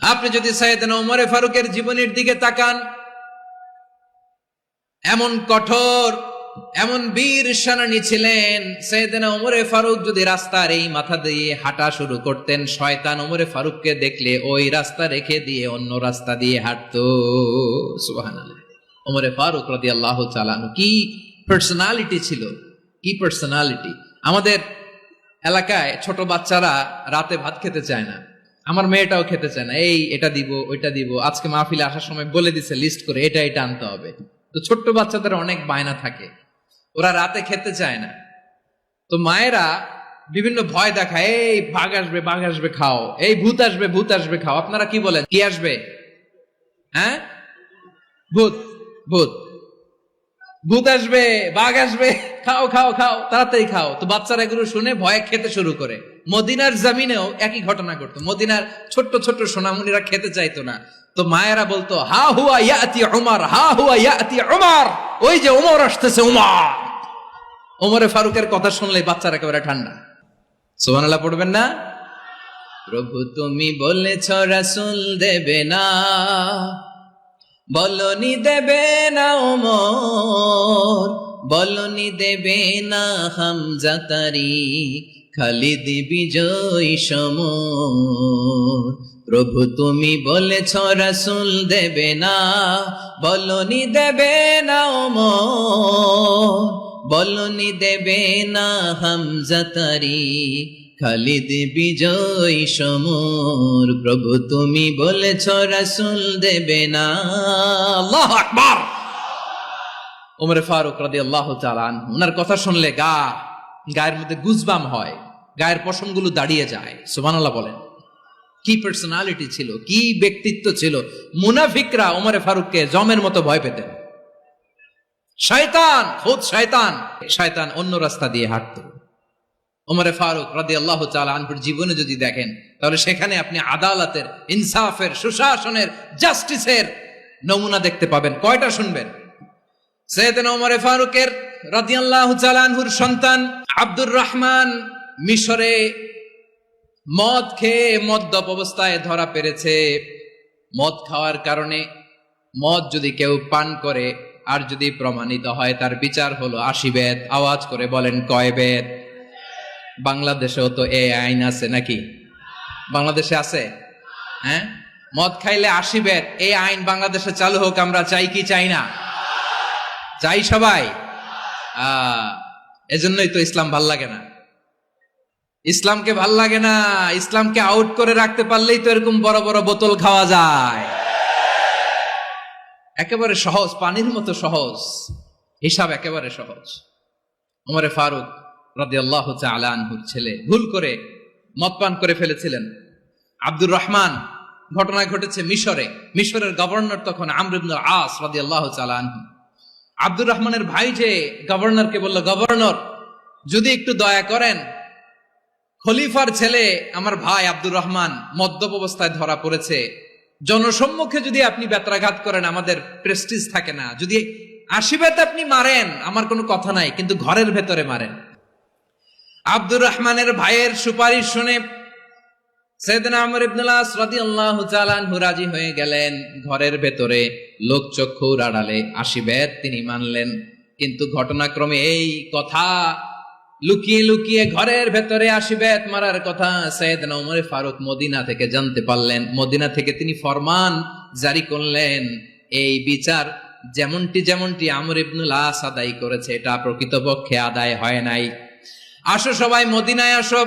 আপনি যদি সাইয়েদনা ওমরে ফারুকের জীবনের দিকে তাকান, এমন কঠোর, এমন বীর সেনানী ছিলেন সৈয়দনা ওমরে ফারুক যদি রাস্তার এই মাথা দিয়ে হাঁটা শুরু করতেন, শয়তান ওমরে ফারুককে দেখলে ওই রাস্তা রেখে দিয়ে অন্য রাস্তা দিয়ে হাঁটতো। সুবহানাল্লাহ। ওমরে ফারুক রাদিয়াল্লাহু তাআলা আনহু, কি পার্সোনালিটি ছিল? কি পার্সোনালিটি আমাদের এলাকায় ছোট বাচ্চারা রাতে ভাত খেতে চায় না। আমার মেয়েটাও খেতে চায় না, এই, এটা দিব, ওইটা দিব। আজকে মাহফিলে আসার সময় বলে দিছে, লিস্ট করে এটা এটা আনতে হবে। তো ছোট্ট বাচ্চাদের অনেক বায়না থাকে, ওরা রাতে খেতে চায় না। তো মায়েরা বিভিন্ন ভয় দেখায়, এই বাঘ আসবে বাঘ আসবে, খাও। এই, ভূত আসবে ভূত আসবে, খাও। আপনারা কি বলেন? কি আসবে? হ্যাঁ? ভূত ভূত। ভূত আসবে, বাঘ আসবে, খাও খাও খাও, তাড়াতাড়ি খাও। তো বাচ্চারা এগুলো শুনে ভয়ে খেতে শুরু করে। মদিনার জামিনেও একই ঘটনা ঘটতো। মদিনার ছোট্ট ছোট্ট সোনামুনিরা খেতে চাইতো না। তো মায়েরা বলতো, হা হুয়া ইয়াতি উমার, হা হুয়া ইয়াতি উমার, ওই যে ওমর আসতেছে উমার। ওমরে ফারুকের কথা শুনলে বাচ্চারা একেবারে ঠান্ডা। সুবহানাল্লাহ, পড়বেন না? প্রভু তুমি বলেছ, রাসূল দেবে না। বলনি দেবে না ওমর বলনি দেবে না হামজাতারি খালিদ বিজয় সমর। প্রভু তুমি বলেছ রাসূল দেবে না, বলনি দেবে না ওমর বলনি দেবে না হামজাতারি খালিদ বিজয় সমর। প্রভু তুমি বলেছ রাসূল দেবে না। আল্লাহ আকবার! ওমরে ফারুক রাদিয়াল্লাহু তাআলা আনহু, ওনার কথা শুনলে গা গায়ের মধ্যে গুজবাম হয়, গায়ের পশমগুলো দাঁড়িয়ে যায়, সুবহানাল্লাহ বলেন। কি পার্সোনালিটি ছিল, কি ব্যক্তিত্ব ছিল? মুনাফিকরা ওমরে ফারুককে জমের মতো ভয় পেতেন। শয়তান, খুদ শয়তান। শয়তান অন্য রাস্তা দিয়ে হাঁটত। ওমরে ফারুক রাদি আল্লাহ আনহুর জীবনে যদি দেখেন, তাহলে সেখানে আপনি আদালতের, ইনসাফের, সুশাসনের, জাস্টিসের নমুনা দেখতে পাবেন। কয়টা শুনবেন? সৈয়দনা ওমরে ফারুকের রাদিয়াল্লাহু তাআলা আনহুর সন্তান আব্দুর রহমান মিশরে মদ খেয়ে মদ্যপ অবস্থায় ধরা পেরেছে। মদ খাওয়ার কারণে মদ যদি কেউ পান করে, আর যদি প্রমাণিত হয়, তার বিচার হলো আশি বেদ। আওয়াজ করে বলেন, কয় বেদ? বাংলাদেশেও তো এই আইন আছে নাকি? বাংলাদেশে আছে? হ্যাঁ? মদ খাইলে আশি বেদ। এই আইন বাংলাদেশে চালু হোক, আমরা চাই কি চাই না? চাই সবাই? আহ এজন্যই তো ইসলাম ভালো লাগে না। ইসলামকে ভালো লাগে না, ইসলামকে আউট করে রাখতে পারলেই তো এরকম বড় বড় বোতল খাওয়া যায়। একেবারে সহজ, পানির মতো সহজ, হিসাব একেবারে সহজ। ওমরে ফারুক রাদি আল্লাহ আনহুর ছেলে ভুল করে মদ পান করে ফেলেছিলেন। আব্দুর রহমান, ঘটনা ঘটেছে মিশরে। মিশরের গভর্নর তখন আমরিবনুল আস রাদি আল্লাহ আনহু। আব্দুর রহমানের ভাই যে গভর্নরকে বলল, গভর্নর, যদি একটু দয়া করেন, খলিফার ছেলে আমার ভাই আব্দুর রহমান মদ্যপ অবস্থায় ধরা পড়েছে। জনসম্মুখে যদি আপনি ব্যত্রাঘাত করেন, আমাদের প্রেস্টিজ থাকে না। যদি আশীর্বাদ আপনি মারেন, আমার কোনো কথা নাই, কিন্তু ঘরের ভেতরে মারেন। আব্দুর রহমানের ভাইয়ের সুপারিশ শুনে সৈয়দনা আমর ইবনুল্লাহ রাদিয়াল্লাহু তাআলা আনহু রাজি হয়ে গেলেন। ঘরের ভেতরে লোকচক্ষুর আড়ালে আশীর্বাদ তিনি মানলেন। কিন্তু ঘটনাক্রমে এই কথা লুকিয়ে লুকিয়ে ঘরের ভেতরে আসিবেত মারার কথা সৈয়দনা ওমর ফারুক মদিনা থেকে জানতে পারলেন। মদিনা থেকে তিনি ফরমান জারি করলেন। এই বিচার যেমনটি যেমনটি আমর ইবনুল আদায় করেছে, এটা প্রকৃতপক্ষে আদায় হয় নাই। আসো সবাই মদিনায় আসো।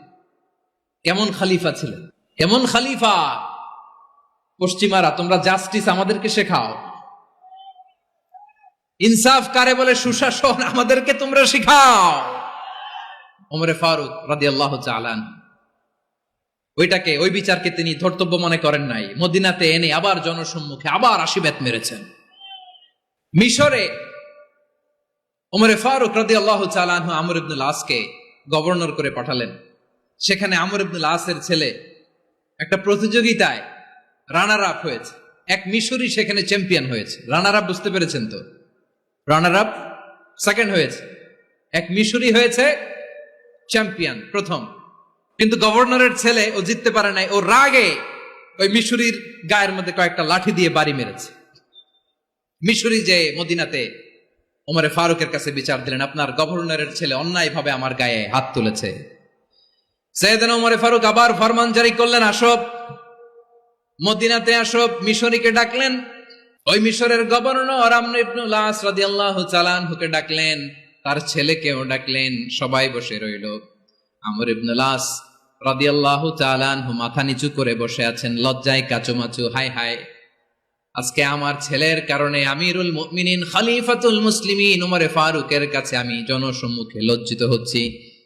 কেমন খালিফা ছিলেন? কেমন খালিফা? পশ্চিমারা, তোমরা জাস্টিস আমাদেরকে শেখাও। ইনসাফ কারে বলে? সুশাসন আমাদেরকে তোমরা শিখাও। ওমরে ফারুক রাদি আল্লাহ চালান ওইটাকে, ওই বিচারকে তিনি ধর্তব্য মনে করেন নাই। মদিনাতে এনে আবার জনসম্মুখে আবার আশীর্বাদ মেরেছেন। মিশরে, ওমরে ফারুক রাদি আল্লাহ চালাহ আমর ইবনুল আসকে গভর্নর করে পাঠালেন। সেখানে আমর ইবনুল আসের ছেলে একটা প্রতিযোগিতায় রানার আপ হয়েছে। এক মিশরি সেখানে চ্যাম্পিয়ন হয়েছে। রানার আপ বুঝতে পেরেছেন তো? রানার আপ সেকেন্ড হয়েছে। এক মিশরি হয়েছে চ্যাম্পিয়ন প্রথম। কিন্তু গভর্নরের ছেলে ও জিততে পারে নাই, ও রাগে ওই মিশরির গায়ের মধ্যে কয়েকটা লাঠি দিয়ে বাড়ি মেরেছে। মিশরি যে মদিনাতে ওমরে ফারুকের কাছে বিচার দিলেন, আপনার গভর্নরের ছেলে অন্যায়ভাবে আমার গায়ে হাত তুলেছে। সৈয়দান ওমরে ফারুক আবার ফরমান জারি করলেন, আসব। মদিনাতে আসব, মিশরীকে ডাকলেন। ওই মিশরের গভর্নর আমর ইবনুল আস রাদিয়াল্লাহু ডাকলেন। তার ছেলেকেও ডাকলেন, সবাই বসে রইল। আমর ইবনুল আস রাদিয়াল্লাহু চালানহু মাথা নিচু করে বসে আছেন, লজ্জায় কাচুমাচু হাই হাই আজকে আমার ছেলের কারণে আমিরুল মুমিনিন খলিফাতুল মুসলিমিন উমরে ফারুকের কাছে আমি জনসম্মুখে লজ্জিত হচ্ছি।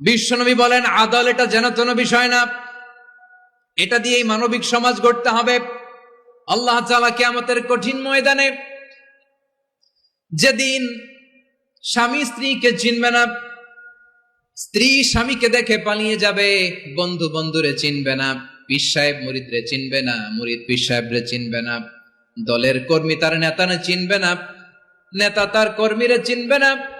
বিশ্বনবী বলেন, আদল এটা যেন তেন বিষয় না। এটা দিয়েই মানবিক সমাজ গড়তে হবে। আল্লাহ তাআলা কিয়ামতের কঠিন ময়দানে যেদিন স্বামী স্ত্রীকে চিনবে না, স্ত্রী স্বামীকে দেখে পালিয়ে যাবে, বন্ধু বন্ধুরে চিনবে না, পীর সাহেব মুরিদরে চিনবে না, মুরিদ পীর সাহেবরে চিনবে না, দলের কর্মী তার নেতারে চিনবে না, নেতা তার কর্মীরে চিনবে না।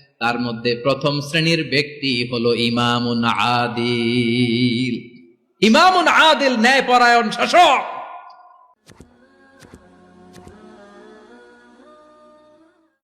তার মধ্যে প্রথম শ্রেণির ব্যক্তি হলো ইমামুন আদিল। ইমামুন আদিল ন্যায় পরায়ণ শাসক।